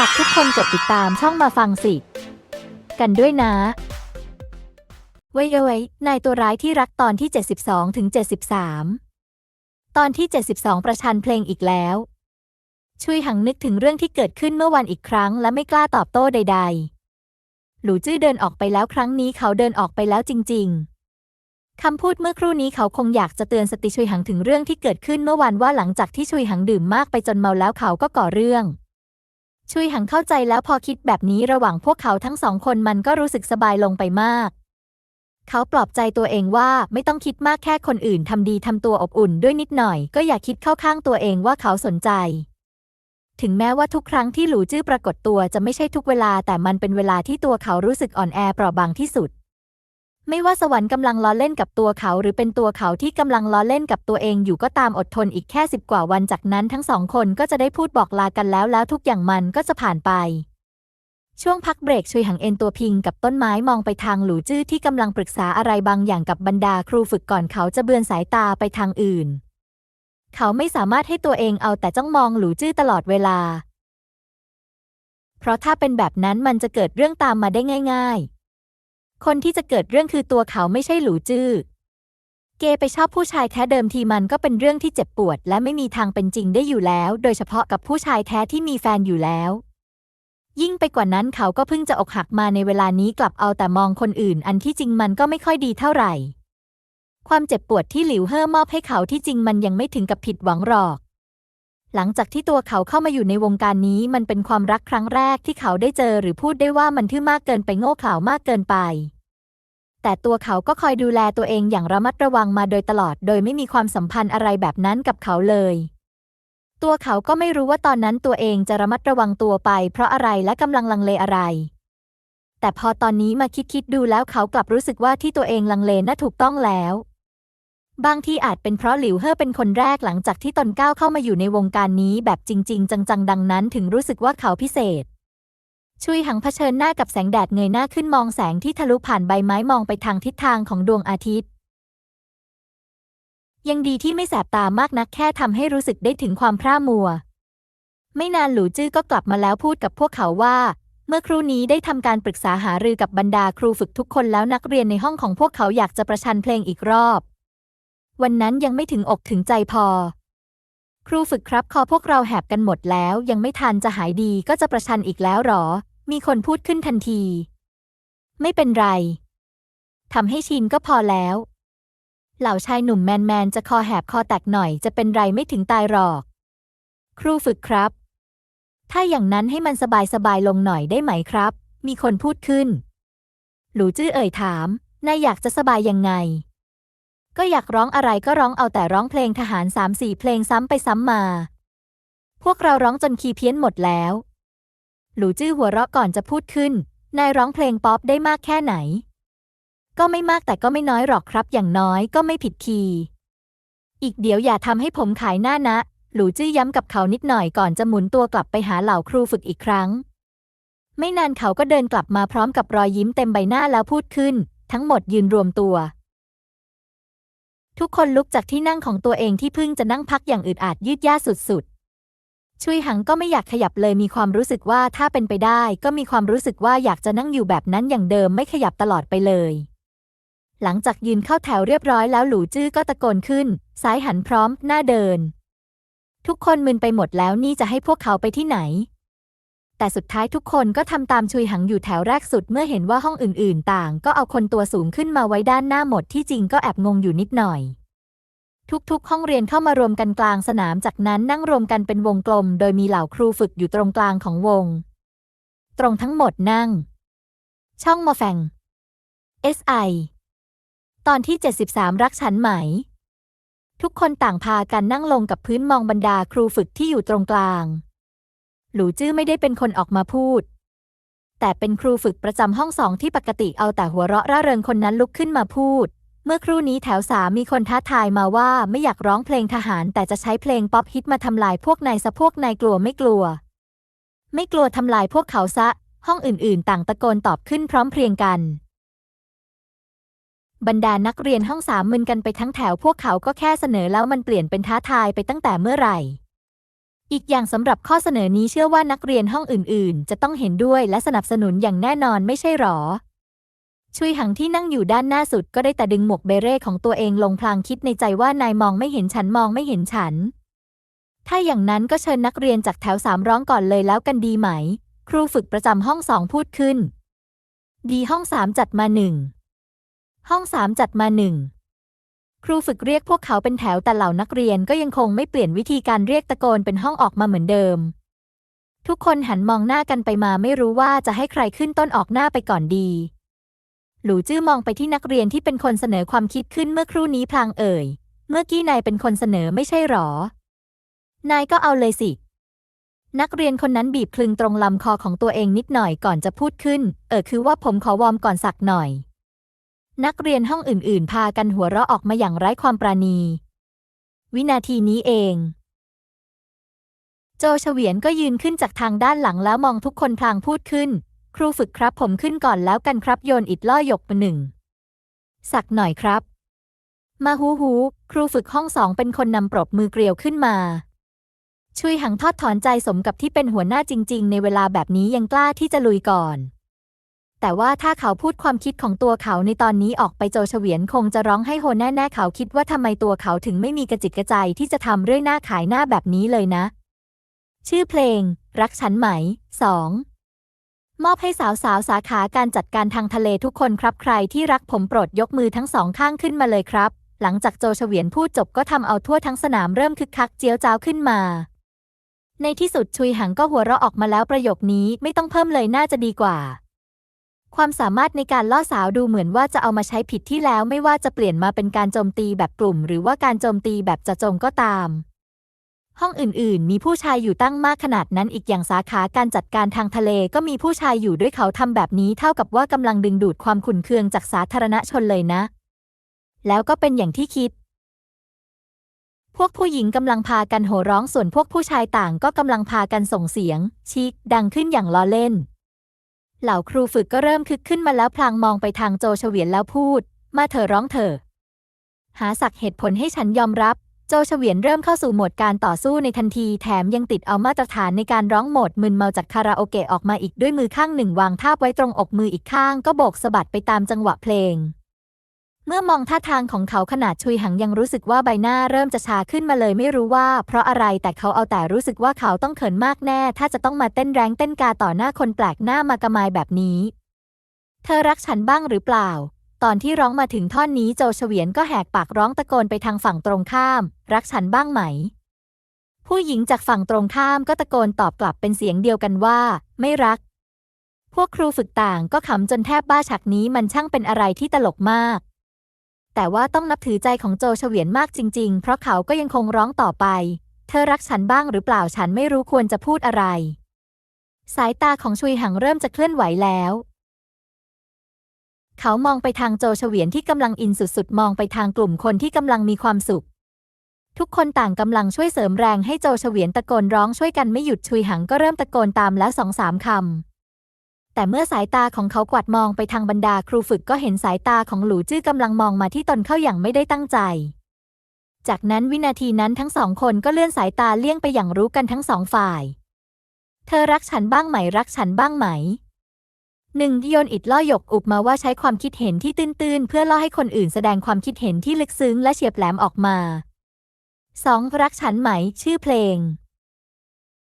ฝากทุกคนกดติดตามช่องมาฟังสิ กันด้วยนะ ไว้เอาไว้นายตัวร้ายที่รักตอนที่ 72 ถึง 73 ตอนที่ 72 ประชันเพลงอีกแล้ว ช่วยหังนึกถึงเรื่องที่เกิดขึ้นเมื่อวันอีกครั้ง และไม่กล้าตอบโต้ใด ๆ หลูจื้อเดินออกไปแล้วครั้งนี้เขาเดินออกไปแล้วจริง ๆคำพูดเมื่อครู่นี้เขาคงอยากจะเตือนสติชุยหังถึงเรื่องที่เกิดขึ้นเมื่อวันว่าหลังจากที่ชุยหังดื่มมากไปจนเมาแล้วเขาก็ก่อเรื่อง ชุยหังเข้าใจแล้วพอคิดแบบนี้ระหว่างพวกเขาทั้งสองคนมันก็รู้สึกสบายลงไปมาก เขาปลอบใจตัวเองว่าไม่ต้องคิดมากแค่คนอื่นทำดีทำตัวอบอุ่นด้วยนิดหน่อย ก็อย่าคิดเข้าข้างตัวเองว่าเขาสนใจ ถึงแม้ว่าทุกครั้งที่หลูจื้อปรากฏตัวจะไม่ใช่ทุกเวลาแต่มันเป็นเวลาที่ตัวเขารู้สึกอ่อนแอเปราะบางที่สุด ไม่ว่าสวรรค์กำลังล้อเล่นกับตัวเขา หรือเป็นตัวเขาที่กำลังล้อเล่นกับตัวเองอยู่ก็ตามอดทนอีกแค่สิบกว่าวันจากนั้นทั้งสองคนก็จะได้พูดบอกลากันแล้วแล้วทุกอย่างมันก็จะผ่านไป ช่วงพักเบรกชุยหังเอ็นตัวพิงกับต้นไม้มองไปทางหลูจื้อที่กำลังปรึกษาอะไรบางอย่างกับบรรดาครูฝึกก่อนเขาจะเบือนสายตาไปทางอื่น เขาไม่สามารถให้ตัวเองเอาแต่จ้องมองหลูจื้อตลอดเวลา เพราะถ้าเป็นแบบนั้นมันจะเกิดเรื่องตามมาได้ง่าย ๆ คนที่จะเกิดเรื่องคือตัวเขาไม่ใช่หลูจื้อ เกไปชอบผู้ชายแท้เดิมทีมันก็เป็นเรื่องที่เจ็บปวด และไม่มีทางเป็นจริงได้อยู่แล้ว โดยเฉพาะกับผู้ชายแท้ที่มีแฟนอยู่แล้ว ยิ่งไปกว่านั้นเขาก็เพิ่งจะอกหักมาในเวลานี้กลับเอาแต่มองคนอื่น อันที่จริงมันก็ไม่ค่อยดีเท่าไหร่ ความเจ็บปวดที่หลิวเฮ่อมอบให้เขาที่จริงมันยังไม่ถึงกับผิดหวังหรอก หลังจากที่ตัวเขาเข้ามาอยู่ในวงการนี้ มันเป็นความรักครั้งแรกที่เขาได้เจอหรือพูดได้ว่ามันทื่อมากเกินไปโง่เขลามากเกินไป แต่ตัวเขาก็คอยดูแลตัวเองอย่างระมัดระวังมาโดยตลอด โดยไม่มีความสัมพันธ์อะไรแบบนั้นกับเขาเลย ตัวเขาก็ไม่รู้ว่าตอนนั้นตัวเองจะระมัดระวังตัวไป เพราะอะไรและกำลังลังเลอะไร แต่พอตอนนี้มาคิดคิดดูแล้วเขากลับรู้สึกว่าที่ตัวเองลังเลน่าถูกต้องแล้ว บางทีอาจเป็นเพราะหลิวเฮ่อเป็นคนแรกหลังจากที่ตนก้าวเข้ามาอยู่ในวงการนี้แบบจริง ๆ จังๆ ดังนั้นถึงรู้สึกว่าเขาพิเศษ ชุยหังเผชิญหน้ากับแสงแดดเงยหน้าขึ้นมองแสงที่ทะลุผ่านใบไม้มองไปทางทิศทางของดวงอาทิตย์ ยังดีที่ไม่แสบตามากนักแค่ทำให้รู้สึกได้ถึงความพร่ามัว ไม่นานหลูจื้อก็กลับมาแล้วพูดกับพวกเขาว่า เมื่อครู่นี้ได้ทำการปรึกษาหารือกับบรรดาครูฝึกทุกคนแล้วนักเรียนในห้องของพวกเขาอยากจะประชันเพลงอีกรอบ วันนั้นยังไม่ถึงอกถึงใจพอ ครูฝึกครับคอพวกเราแหบกันหมดแล้วยังไม่ทันจะหายดีก็จะประชันอีกแล้วหรอ มีคนพูดขึ้นทันที ไม่เป็นไรทำให้ชินก็พอแล้ว เหล่าชายหนุ่มแมนๆจะคอแหบคอแตกหน่อยจะเป็นไรไม่ถึงตายหรอก ครูฝึกครับ ถ้าอย่างนั้นให้มันสบายๆลงหน่อยได้ไหมครับ มีคนพูดขึ้น หลูจื้อเอ่ยถามนายอยากจะสบายยังไง ก็อยากร้องอะไรก็ร้องเอาแต่ร้องเพลงทหารสามสี่เพลงซ้ำไปซ้ำมา พวกเราร้องจนคีย์เพี้ยนหมดแล้ว หลูจื้อหัวเราะก่อนจะพูดขึ้น นายร้องเพลงป๊อปได้มากแค่ไหน ก็ไม่มากแต่ก็ไม่น้อยหรอกครับ อย่างน้อยก็ไม่ผิดคีย์อีกเดี๋ยวอย่าทำให้ผมขายหน้านะ หลูจื้อย้ำกับเขานิดหน่อยก่อนจะหมุนตัวกลับไปหาเหล่าครูฝึกอีกครั้ง ไม่นานเขาก็เดินกลับมาพร้อมกับรอยยิ้มเต็มใบหน้าแล้วพูดขึ้น ทั้งหมดยืนรวมตัว ทุกคนลุกจากที่นั่งของตัวเองที่เพิ่งจะนั่งพักอย่างอึดอัดยืดย่าสุดๆ ชุยหังก็ไม่อยากขยับเลยมีความรู้สึกว่าถ้าเป็นไปได้ ก็มีความรู้สึกว่าอยากจะนั่งอยู่แบบนั้นอย่างเดิมไม่ขยับตลอดไปเลย หลังจากยืนเข้าแถวเรียบร้อยแล้วหลูจื้อก็ตะโกนขึ้น ซ้ายหันพร้อม หน้าเดิน ทุกคนมึนไปหมดแล้วนี่จะให้พวกเขาไปที่ไหน แต่สุดท้ายทุกคนก็ทำตามชุยหังอยู่แถวแรกสุดเมื่อเห็นว่าห้องอื่นๆ ต่าง ก็เอาคนตัวสูงขึ้นมาไว้ด้านหน้าหมดที่จริงก็แอบงงอยู่นิดหน่อย ทุกๆ ห้องเรียนเข้ามารวมกันกลางสนามจากนั้นนั่งรวมกันเป็นวงกลม โดยมีเหล่าครูฝึกอยู่ตรงกลางของวง ตรงทั้งหมดนั่ง ช่องมอแฟง SI ตอนที่ 73 รักฉันไหม ทุกคนต่างพากันนั่งลงกับพื้นมองบรรดาครูฝึกที่อยู่ตรงกลาง หลูจื้อไม่ได้เป็นคนออกมาพูด แต่เป็นครูฝึกประจำห้องสองที่ปกติเอาแต่หัวเราะร่าเริงคนนั้นลุกขึ้นมาพูด เมื่อครู่นี้แถวสามมีคนท้าทายมาว่าไม่อยากร้องเพลงทหาร แต่จะใช้เพลงป๊อปฮิตมาทำลายพวกนายซะพวกนายกลัวไม่กลัว ไม่กลัวทำลายพวกเขาซะ ห้องอื่นๆ ต่างตะโกนตอบขึ้นพร้อมเพรียงกันบรรดานักเรียนห้องสามมึนกันไปทั้งแถวพวกเขาก็แค่เสนอแล้วมันเปลี่ยนเป็นท้าทายไปตั้งแต่เมื่อไหร่ อีกอย่างสำหรับข้อเสนอนี้เชื่อว่านักเรียนห้องอื่น ๆ จะต้องเห็นด้วยและสนับสนุนอย่างแน่นอนไม่ใช่หรอ ชุยหังที่นั่งอยู่ด้านหน้าสุดก็ได้แต่ดึงหมวกเบเร่ของตัวเองลงพลางคิดในใจว่านายมองไม่เห็นฉันมองไม่เห็นฉัน ถ้าอย่างนั้นก็เชิญนักเรียนจากแถวสามร้องก่อนเลยแล้วกันดีไหม ครูฝึกประจำห้องสองพูดขึ้น ดีห้องสามจัดมาหนึ่งห้องสามจัดมาหนึ่ง ครูฝึกเรียกพวกเขาเป็นแถวแต่เหล่านักเรียนก็ยังคงไม่เปลี่ยนวิธีการเรียกตะโกนเป็นห้องออกมาเหมือนเดิม ทุกคนหันมองหน้ากันไปมาไม่รู้ว่าจะให้ใครขึ้นต้นออกหน้าไปก่อนดี หลูจื้อมองไปที่นักเรียนที่เป็นคนเสนอความคิดขึ้นเมื่อครู่นี้พลางเอ่ย เมื่อกี้นายเป็นคนเสนอไม่ใช่หรอ นายก็เอาเลยสิ นักเรียนคนนั้นบีบคลึงตรงลำคอของตัวเองนิดหน่อยก่อนจะพูดขึ้น เออคือว่าผมขอวอร์มก่อนสักหน่อย นักเรียนห้องอื่นๆ พากันหัวเราะออกมาอย่างไร้ความปราณี วินาทีนี้เอง โจเฉวียนก็ยืนขึ้นจากทางด้านหลังแล้วมองทุกคนพลางพูดขึ้น ครูฝึกครับผมขึ้นก่อนแล้วกันครับโยนอิดล่อหยกมาหนึ่ง สักหน่อยครับ มาฮูฮู ครูฝึกห้องสองเป็นคนนำปรบมือเกลียวขึ้นมาชุยหังทอดถอนใจสมกับที่เป็นหัวหน้าจริง ๆ ในเวลาแบบนี้ยังกล้าที่จะลุยก่อน แต่ว่าถ้าเขาพูดความคิดของตัวเขาในตอนนี้ออกไปโจเฉวียนคงจะร้องให้โหแน่ๆเขาคิดว่าทำไมตัวเขาถึงไม่มีกระจิตกระใจที่จะทำเรื่อยหน้าขายหน้าแบบนี้เลยนะ ชื่อเพลง รักฉันไหม 2. มอบให้สาวสาวสาขาการจัดการทางทะเลทุกคนครับใครที่รักผมโปรดยกมือทั้งสองข้างขึ้นมาเลยครับ หลังจากโจเฉวียนพูดจบก็ทำเอาทั่วทั้งสนามเริ่มคึกคักเจียวจ้าวขึ้นมา ในที่สุดชุยหังก็หัวเราะออกมาแล้วประโยคนี้ไม่ต้องเพิ่มเลยน่าจะดีกว่า ความสามารถในการล่อสาวดูเหมือนว่าจะเอามาใช้ผิดที่แล้วไม่ว่าจะเปลี่ยนมาเป็นการโจมตีแบบกลุ่ม หรือว่าการโจมตีแบบจะจงก็ตาม ห้องอื่นๆ มีผู้ชายอยู่ตั้งมากขนาดนั้นอีกอย่างสาขาการจัดการทางทะเลก็มีผู้ชายอยู่ด้วยเขาทำแบบนี้เท่ากับว่ากำลังดึงดูดความขุ่นเคืองจากสาธารณชนเลยนะ แล้วก็เป็นอย่างที่คิดพวกผู้หญิงกำลังพากันโห่ร้องส่วนพวกผู้ชายต่างก็กำลังพากันส่งเสียงชิกดังขึ้นอย่างล้อเล่น เหล่าครูฝึกก็เริ่มคึกขึ้นมาแล้วพลางมองไปทางโจเฉวียนแล้วพูด มาเธอร้องเธอ หาสักเหตุผลให้ฉันยอมรับ โจเฉวียนเริ่มเข้าสู่โหมดการต่อสู้ในทันทีแถมยังติดเอามาตรฐานในการร้องโหมดมึนเมาจากคาราโอเกะออกมาอีกด้วยมือข้างหนึ่งวางทาบไว้ตรงอกมืออีกข้างก็โบกสะบัดไปตามจังหวะเพลง เมื่อมองท่าทางของเขาขนาดชุยหังยังรู้สึกว่าใบหน้าเริ่มจะชาขึ้นมาเลยไม่รู้ว่า เพราะอะไรแต่เขาเอาแต่รู้สึกว่าเขาต้องเขินมากแน่ ถ้าจะต้องมาเต้นแรงเต้นกาต่อหน้าคนแปลกหน้ามากระมายแบบนี้ เธอรักฉันบ้างหรือเปล่า ตอนที่ร้องมาถึงท่อนนี้โจเฉวียนก็แหกปากร้องตะโกนไปทางฝั่งตรงข้าม รักฉันบ้างไหม ผู้หญิงจากฝั่งตรงข้ามก็ตะโกนตอบกลับเป็นเสียงเดียวกันว่า ไม่รัก พวกครูฝึกต่างก็ขำจนแทบบ้าฉากนี้มันช่างเป็นอะไรที่ตลกมาก แต่ว่าต้องนับถือใจของโจเฉวียนมากจริง ๆ เพราะเขาก็ยังคงร้องต่อไป เธอรักฉันบ้างหรือเปล่าฉันไม่รู้ควรจะพูดอะไร สายตาของชุยหังเริ่มจะเคลื่อนไหวแล้ว เขามองไปทางโจเฉวียนที่กำลังอินสุดๆ มองไปทางกลุ่มคนที่กำลังมีความสุข ทุกคนต่างกำลังช่วยเสริมแรงให้โจเฉวียนตะโกนร้องช่วยกันไม่หยุดชุยหังก็เริ่มตะโกนตามแล้วสองสามคำ แต่เมื่อสายตาของเขากวาดมองไปทางบรรดาครูฝึกก็เห็นสายตาของหลูจื้อกำลังมองมาที่ตนเข้าอย่างไม่ได้ตั้งใจ จากนั้นวินาทีนั้นทั้งสองคนก็เลื่อนสายตาเลี่ยงไปอย่างรู้กันทั้งสองฝ่าย เธอรักฉันบ้างไหมรักฉันบ้างไหมหนึ่งโยนอิดล่อหยกอุบมาว่าใช้ความคิดเห็นที่ตื้นๆ เพื่อล่อให้คนอื่นแสดงความคิดเห็นที่ลึกซึ้งและเฉียบแหลมออกมา 2. รักฉันไหม ชื่อเพลง